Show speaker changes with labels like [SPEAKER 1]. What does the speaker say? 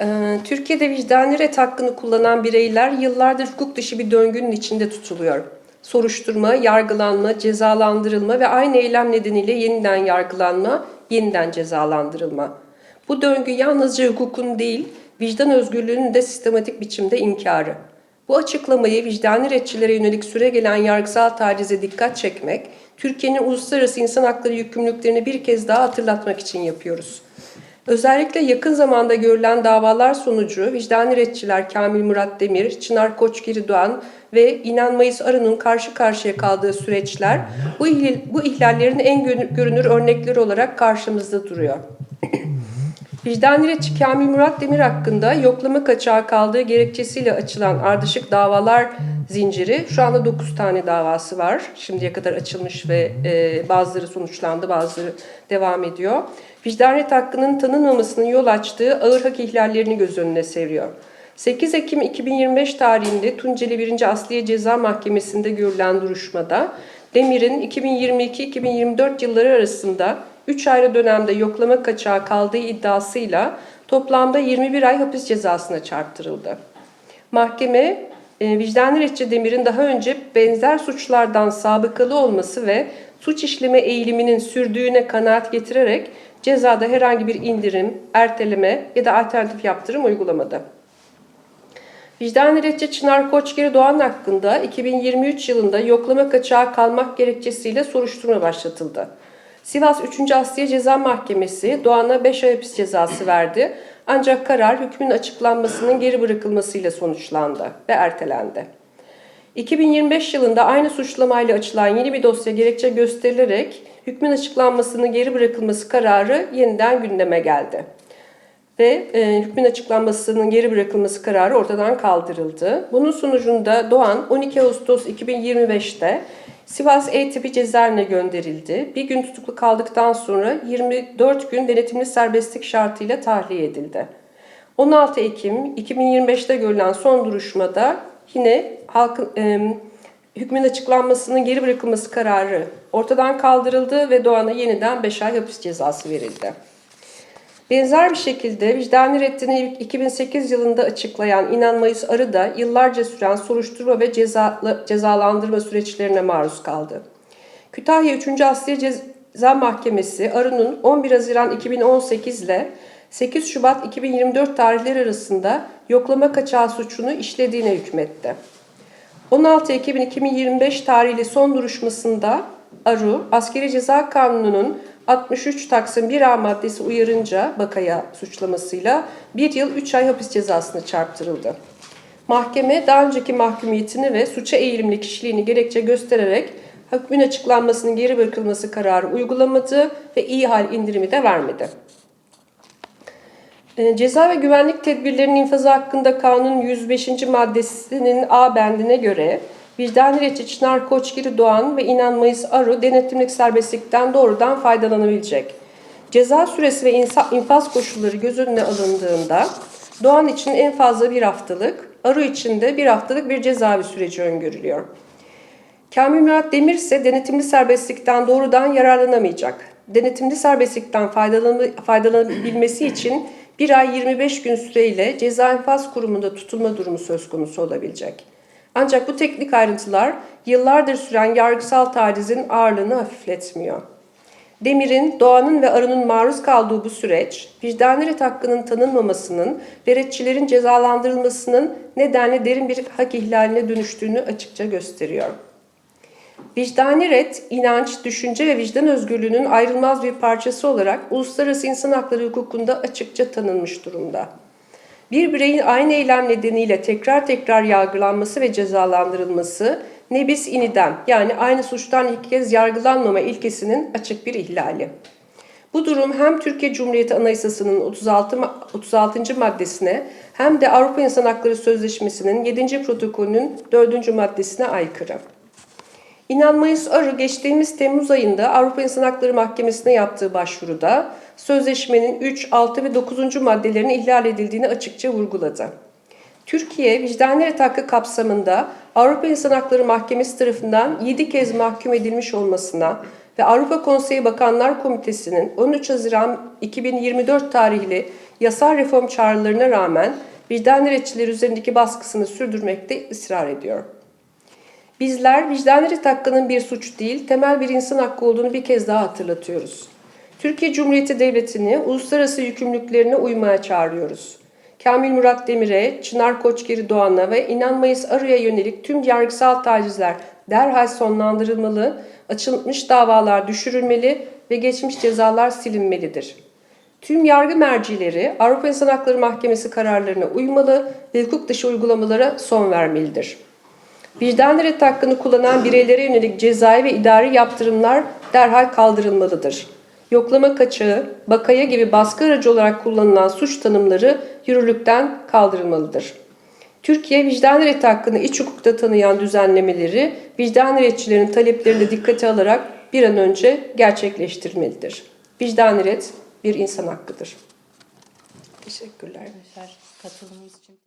[SPEAKER 1] Ee, Türkiye'de vicdani ret hakkını kullanan bireyler yıllardır hukuk dışı bir döngünün içinde tutuluyor. Soruşturma, yargılanma, cezalandırılma ve aynı eylem nedeniyle yeniden yargılanma, yeniden cezalandırılma. Bu döngü yalnızca hukukun değil, vicdan özgürlüğünün de sistematik biçimde inkarı. Bu açıklamayı vicdani retçilere yönelik süre gelen yargısal tacize dikkat çekmek, Türkiye'nin uluslararası insan hakları yükümlülüklerini bir kez daha hatırlatmak için yapıyoruz. Özellikle yakın zamanda görülen davalar sonucu vicdani retçiler Kamil Murat Demir, Çınar Koçgiri Doğan ve İnan Mayıs Arı'nın karşı karşıya kaldığı süreçler bu, ihlal, bu ihlallerin en görünür örnekleri olarak karşımızda duruyor. Vicdani retçi Kamil Murat Demir hakkında yoklama kaçağı kaldığı gerekçesiyle açılan ardışık davalar zinciri şu anda 9 tane davası var. Şimdiye kadar açılmış ve e, bazıları sonuçlandı, bazıları devam ediyor. Vicdaniyet hakkının tanınmamasının yol açtığı ağır hak ihlallerini göz önüne seriyor. 8 Ekim 2025 tarihinde Tunceli 1. Asliye Ceza Mahkemesi'nde görülen duruşmada Demir'in 2022-2024 yılları arasında 3 ayrı dönemde yoklama kaçağı kaldığı iddiasıyla toplamda 21 ay hapis cezasına çarptırıldı. Mahkeme e, vicdanlı retçi Demir'in daha önce benzer suçlardan sabıkalı olması ve suç işleme eğiliminin sürdüğüne kanaat getirerek cezada herhangi bir indirim, erteleme ya da alternatif yaptırım uygulamadı. Vicdan retçi Çınar Koçgeri Doğan hakkında 2023 yılında yoklama kaçağı kalmak gerekçesiyle soruşturma başlatıldı. Sivas 3. Asliye Ceza Mahkemesi Doğan'a 5 ay hapis cezası verdi. Ancak karar hükmün açıklanmasının geri bırakılmasıyla sonuçlandı ve ertelendi. 2025 yılında aynı suçlamayla açılan yeni bir dosya gerekçe gösterilerek hükmün açıklanmasının geri bırakılması kararı yeniden gündeme geldi. Ve e, hükmün açıklanmasının geri bırakılması kararı ortadan kaldırıldı. Bunun sonucunda Doğan 12 Ağustos 2025'te Sivas E tipi cezaevine gönderildi. Bir gün tutuklu kaldıktan sonra 24 gün denetimli serbestlik şartıyla tahliye edildi. 16 Ekim 2025'te görülen son duruşmada yine halkın e, hükmün açıklanmasının geri bırakılması kararı ortadan kaldırıldı ve Doğan'a yeniden 5 ay hapis cezası verildi. Benzer bir şekilde vicdani reddini 2008 yılında açıklayan İnan Mayıs Arı da yıllarca süren soruşturma ve cezalı, cezalandırma süreçlerine maruz kaldı. Kütahya 3. Asliye Ceza Mahkemesi Arı'nın 11 Haziran 2018 ile 8 Şubat 2024 tarihleri arasında yoklama kaçağı suçunu işlediğine hükmetti. 16 Ekim 2025 tarihli son duruşmasında Aru, Askeri Ceza Kanunu'nun 63 Taksim 1A maddesi uyarınca Bakaya suçlamasıyla 1 yıl 3 ay hapis cezasına çarptırıldı. Mahkeme daha önceki mahkumiyetini ve suça eğilimli kişiliğini gerekçe göstererek hükmün açıklanmasının geri bırakılması kararı uygulamadı ve iyi hal indirimi de vermedi. Ee, Ceza ve güvenlik tedbirlerinin infazı hakkında kanun 105. maddesinin A bendine göre vicdani reçi Çınar Koçgiri Doğan ve İnan Mayıs Aru denetimlik serbestlikten doğrudan faydalanabilecek. Ceza süresi ve infaz koşulları göz önüne alındığında Doğan için en fazla bir haftalık, Aru için de bir haftalık bir cezaevi süreci öngörülüyor. Kamil Murat Demir ise denetimli serbestlikten doğrudan yararlanamayacak. Denetimli serbestlikten faydalanabilmesi için bir ay 25 gün süreyle ceza infaz kurumunda tutulma durumu söz konusu olabilecek. Ancak bu teknik ayrıntılar yıllardır süren yargısal tacizin ağırlığını hafifletmiyor. Demir'in, Doğan'ın ve Arı'nın maruz kaldığı bu süreç, vicdani ret hakkının tanınmamasının ve retçilerin cezalandırılmasının nedenle derin bir hak ihlaline dönüştüğünü açıkça gösteriyor. Vicdani ret, inanç, düşünce ve vicdan özgürlüğünün ayrılmaz bir parçası olarak uluslararası insan hakları hukukunda açıkça tanınmış durumda. Bir bireyin aynı eylem nedeniyle tekrar tekrar yargılanması ve cezalandırılması nebis inidem yani aynı suçtan ilk kez yargılanmama ilkesinin açık bir ihlali. Bu durum hem Türkiye Cumhuriyeti Anayasası'nın 36, 36. maddesine hem de Avrupa İnsan Hakları Sözleşmesi'nin 7. protokolünün 4. maddesine aykırı. İnan Mayıs Arı geçtiğimiz Temmuz ayında Avrupa İnsan Hakları Mahkemesi'ne yaptığı başvuruda sözleşmenin 3, 6 ve 9. maddelerinin ihlal edildiğini açıkça vurguladı. Türkiye, vicdani ret hakkı kapsamında Avrupa İnsan Hakları Mahkemesi tarafından 7 kez mahkum edilmiş olmasına ve Avrupa Konseyi Bakanlar Komitesi'nin 13 Haziran 2024 tarihli yasal reform çağrılarına rağmen vicdan diretçileri üzerindeki baskısını sürdürmekte ısrar ediyor. Bizler vicdan ret hakkının bir suç değil, temel bir insan hakkı olduğunu bir kez daha hatırlatıyoruz. Türkiye Cumhuriyeti Devleti'ni uluslararası yükümlülüklerine uymaya çağırıyoruz. Kamil Murat Demir'e, Çınar Koçgeri Doğan'a ve İnanmayız Arı'ya yönelik tüm yargısal tacizler derhal sonlandırılmalı, açılmış davalar düşürülmeli ve geçmiş cezalar silinmelidir. Tüm yargı mercileri Avrupa İnsan Hakları Mahkemesi kararlarına uymalı ve hukuk dışı uygulamalara son vermelidir. Vicdan ret hakkını kullanan bireylere yönelik cezai ve idari yaptırımlar derhal kaldırılmalıdır. Yoklama kaçağı, bakaya gibi baskı aracı olarak kullanılan suç tanımları yürürlükten kaldırılmalıdır. Türkiye vicdan ret hakkını iç hukukta tanıyan düzenlemeleri vicdan retçilerin taleplerini de dikkate alarak bir an önce gerçekleştirmelidir. Vicdan ret bir insan hakkıdır. Teşekkürler.
[SPEAKER 2] Katılımınız için